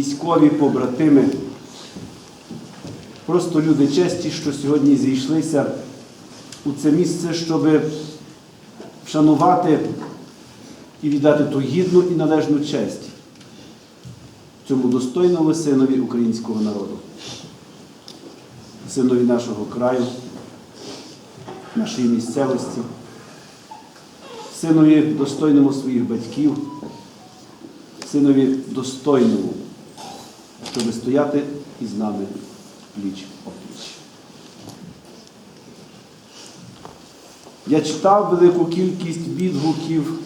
військові побратими, просто люди честі, що сьогодні зійшлися у це місце, щоб вшанувати і віддати ту гідну і належну честь цьому достойному синові українського народу, синові нашого краю, нашої місцевості, синові достойному своїх батьків, синові достойному, щоб стояти із нами пліч опліч. Я читав велику кількість відгуків,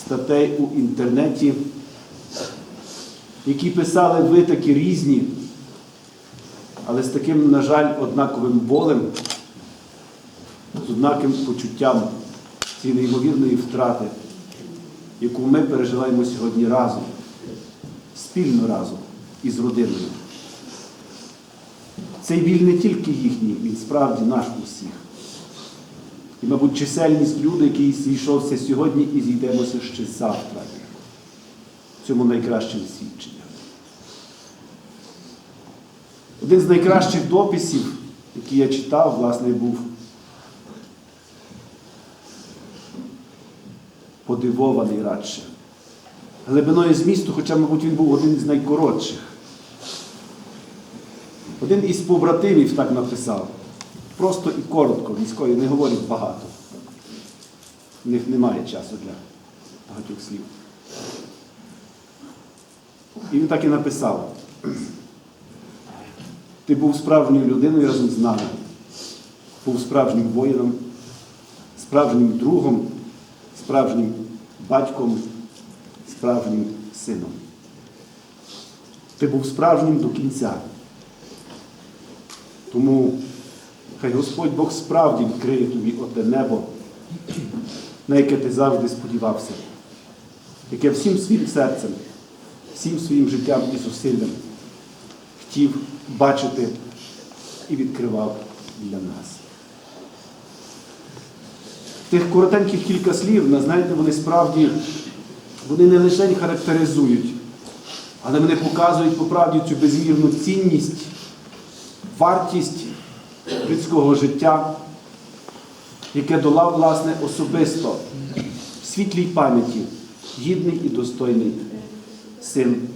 статей у інтернеті, які писали ви такі різні, але з таким, на жаль, однаковим болем, з однаким почуттям цієї неймовірної втрати, яку ми переживаємо сьогодні разом, спільно разом із родиною. Цей біль не тільки їхній, він справді наш усіх. І, мабуть, чисельність людей, який зійшовся сьогодні і зійдемося ще завтра. Цьому найкращим свідченням. Один з найкращих дописів, який я читав, власне, був подивований радше. Глибиною змісту, хоча, мабуть, він був один з найкоротших. Один із побратимів так написав. Просто і коротко, військові не говорять багато. У них немає часу для багатьох слів. І він так і написав. Ти був справжньою людиною разом з нами, був справжнім воїном, справжнім другом, справжнім батьком, справжнім сином. Ти був справжнім до кінця. Тому хай Господь Бог справді відкриє тобі оте небо, на яке ти завжди сподівався, яке всім своїм серцем, всім своїм життям і зусиллям хотів бачити і відкривав для нас. Тих коротеньких кілька слів, знаєте, вони справді вони не лише характеризують, але вони показують по правді цю безмірну цінність, вартість людського життя, яке долав, власне, особисто в світлій пам'яті гідний і достойний син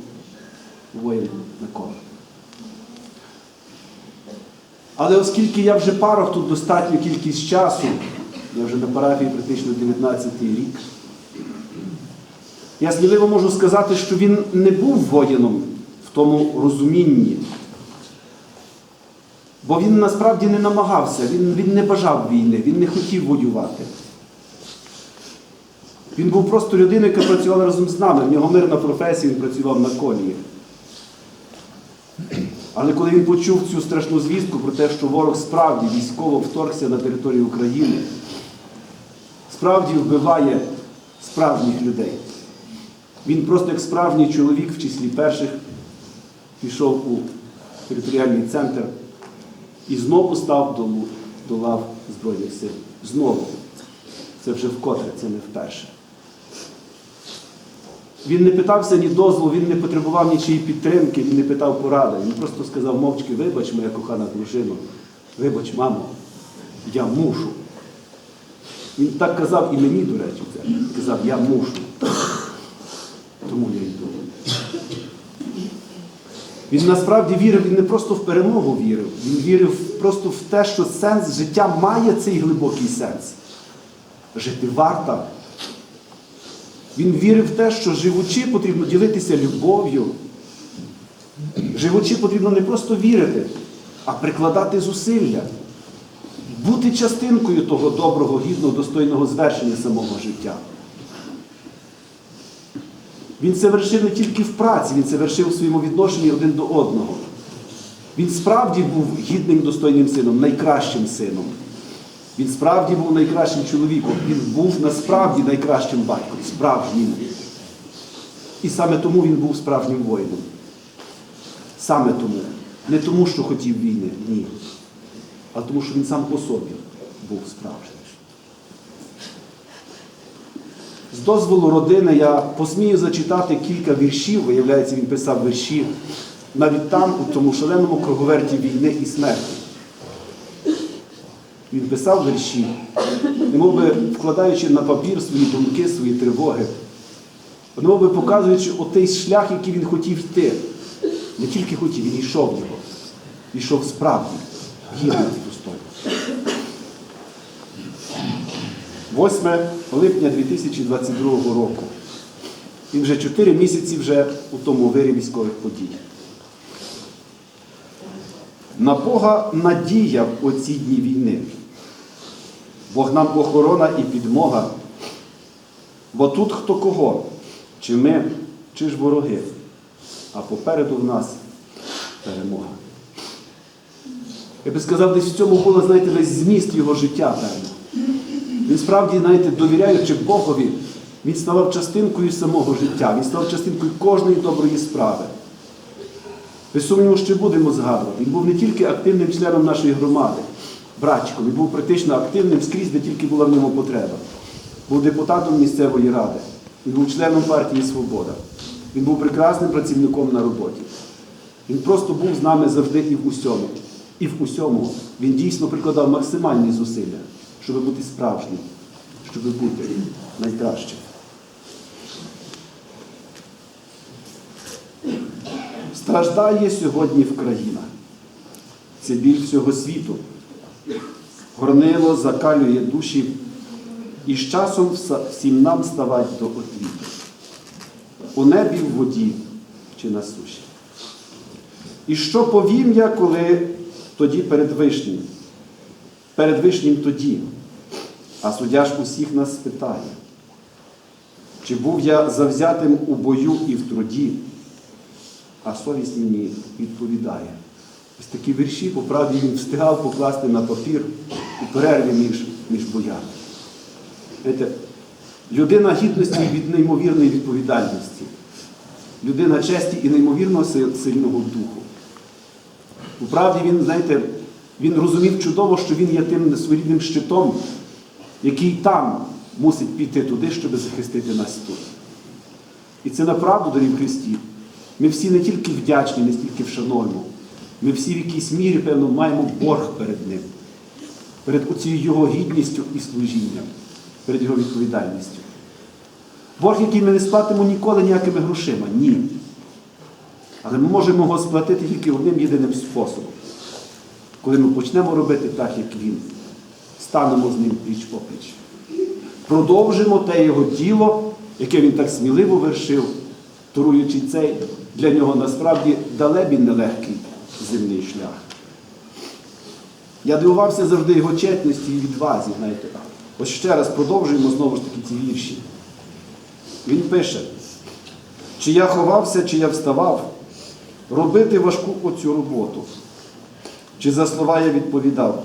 воїн Микола. Але оскільки я вже парох тут достатню кількість часу, я вже на парафії практично 19 рік, я сміливо можу сказати, що він не був воїном в тому розумінні. Бо він насправді не намагався, він, він не бажав війни, він не хотів воювати. Він був просто людиною, яка працювала разом з нами. В нього мирна професія, він працював на колії. Але коли він почув цю страшну звістку про те, що ворог справді військово вторгся на територію України, справді вбиває справжніх людей. Він просто як справжній чоловік в числі перших пішов у територіальний центр і знову став до, до лав Збройних сил. Знову. Це вже вкотре, це не вперше. Він не питався ні дозволу, він не потребував нічиї підтримки, він не питав поради. Він просто сказав мовчки, вибач, моя кохана дружина, вибач, мамо, я мушу. Він так казав і мені, до речі, це. Казав, я мушу. Тому я. Він насправді вірив, він не просто в перемогу вірив, він вірив просто в те, що сенс життя має цей глибокий сенс. Жити варто. Він вірив в те, що живучи потрібно ділитися любов'ю. Живучи потрібно не просто вірити, а прикладати зусилля, бути частинкою того доброго, гідного, достойного звершення самого життя. Він це вершив не тільки в праці, він це вершив у своєму відношенні один до одного. Він справді був гідним достойним сином, найкращим сином. Він справді був найкращим чоловіком. Він був насправді найкращим батьком, справжнім. І саме тому він був справжнім воїном. Саме тому. Не тому, що хотів війни, ні. А тому, що він сам по собі був справжнім. З дозволу родини я посмію зачитати кілька віршів, виявляється, він писав вірші навіть там, у тому шаленому круговерті війни і смерті. Він писав вірші, немов би вкладаючи на папір свої думки, свої тривоги, немов показуючи отей шлях, який він хотів йти. Не тільки хотів, він йшов його. Йшов справді, гідно і достойно. 8 липня 2022 року. Він вже 4 місяці вже у тому вирі військових подій. На Бога надія в оці дні війни. Бог нам охорона і підмога. Бо тут хто кого, чи ми, чи ж вороги, а попереду в нас перемога. Я би сказав, десь в цьому було, знаєте, весь зміст його життя, певно. Він справді, знаєте, довіряючи Богові, він ставав частинкою самого життя, він став частинкою кожної доброї справи. Без сумніву, що будемо згадувати. Він був не тільки активним членом нашої громади, братчиком, він був практично активним скрізь, де тільки була в ньому потреба. Був депутатом місцевої ради, він був членом партії Свобода. Він був прекрасним працівником на роботі. Він просто був з нами завжди і в усьому. І в усьому він дійсно прикладав максимальні зусилля, щоб бути справжнім, щоб бути найкращим. Страждає сьогодні в країна. Це біль всього світу. Горнило закалює душі, і з часом всім нам ставать до отвіту. У небі в воді чи на суші. І що повім я, коли тоді перед вишнім? Перед вишнім тоді. А суддя ж усіх нас спитає, чи був я завзятим у бою і в труді, а совість мені відповідає. Ось такі вірші, по правді, він встигав покласти на папір у перерві між, між боями. Знаєте, людина гідності від неймовірної відповідальності, людина честі і неймовірного сильного духу. У правді він, знаєте, він розумів чудово, що він є тим своєрідним щитом, який там мусить піти туди, щоб захистити нас тут. І це направду, дорогі в Христі. Ми всі не тільки вдячні, не стільки вшановуємо. Ми всі в якійсь мірі, певно, маємо борг перед ним, перед оцією його гідністю і служінням, перед його відповідальністю. Борг, який ми не сплатимо ніколи ніякими грошима. Ні. Але ми можемо його сплатити тільки одним єдиним способом. Коли ми почнемо робити так, як він, станемо з ним пліч опліч. Продовжимо те його діло, яке він так сміливо вершив, торуючи цей для нього насправді далебі нелегкий земний шлях. Я дивувався завжди його чесності і відвазі, знаєте. Ось ще раз продовжуємо знову ж таки ці вірші. Він пише, чи я ховався, чи я вставав, робити важку оцю роботу. Чи за слова я відповідав,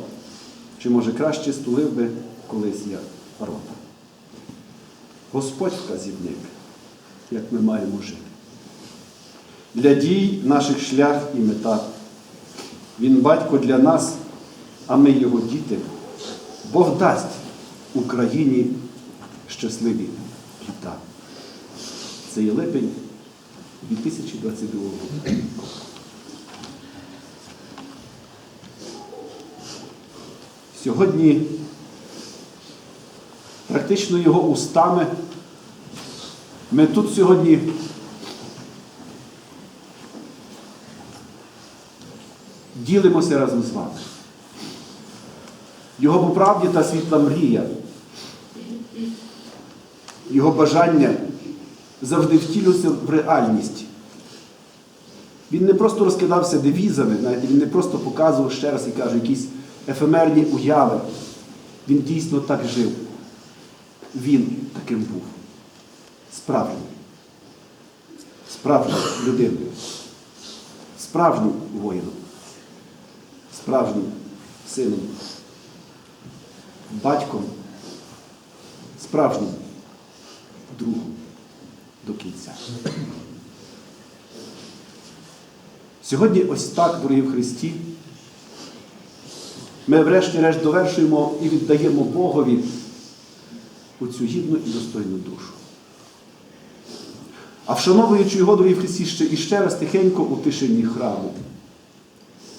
чи може краще стулив би колись я рота. Господь вказівник, як ми маємо жити. Для дій наших шлях і мета. Він батько для нас, а ми його діти. Бог дасть Україні щасливі літа. Це є липень 2022 року. Сьогодні практично його устами ми тут сьогодні ділимося разом з вами. Його по правді та світла мрія, його бажання завжди втілювався в реальність. Він не просто розкидався девізами, він не просто показував ще раз і каже, якісь ефемерні уяви. Він дійсно так жив. Він таким був. Справжнім. Справжньою людиною. Справжнім воїном. Справжнім сином. Батьком. Справжнім другом до кінця. Сьогодні ось так, дорогі в Христі, ми врешті-решт довершуємо і віддаємо Богові оцю гідну і достойну душу. А вшановуючи його, дорогі в Христі, ще і ще раз тихенько у тишині храму.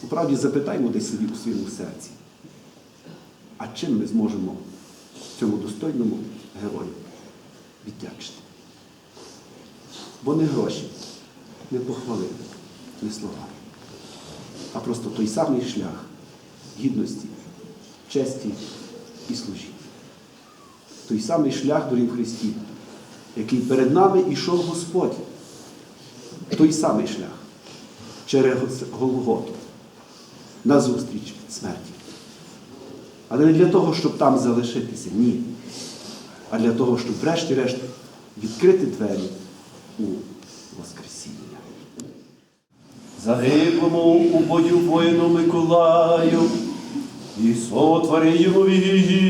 Управді запитаймо десь собі у своєму серці. А чим ми зможемо цьому достойному герою віддячити? Бо не гроші, не похвали, не слова, а просто той самий шлях гідності, честі і служіння. Той самий шлях дорів Христі, який перед нами ішов Господь. Той самий шлях через Голготу назустріч смерті. Але не для того, щоб там залишитися, ні. А для того, щоб врешті-решт відкрити двері у Воскресіння. Загиблому у бою воїну Миколаю і сотворенню вічною.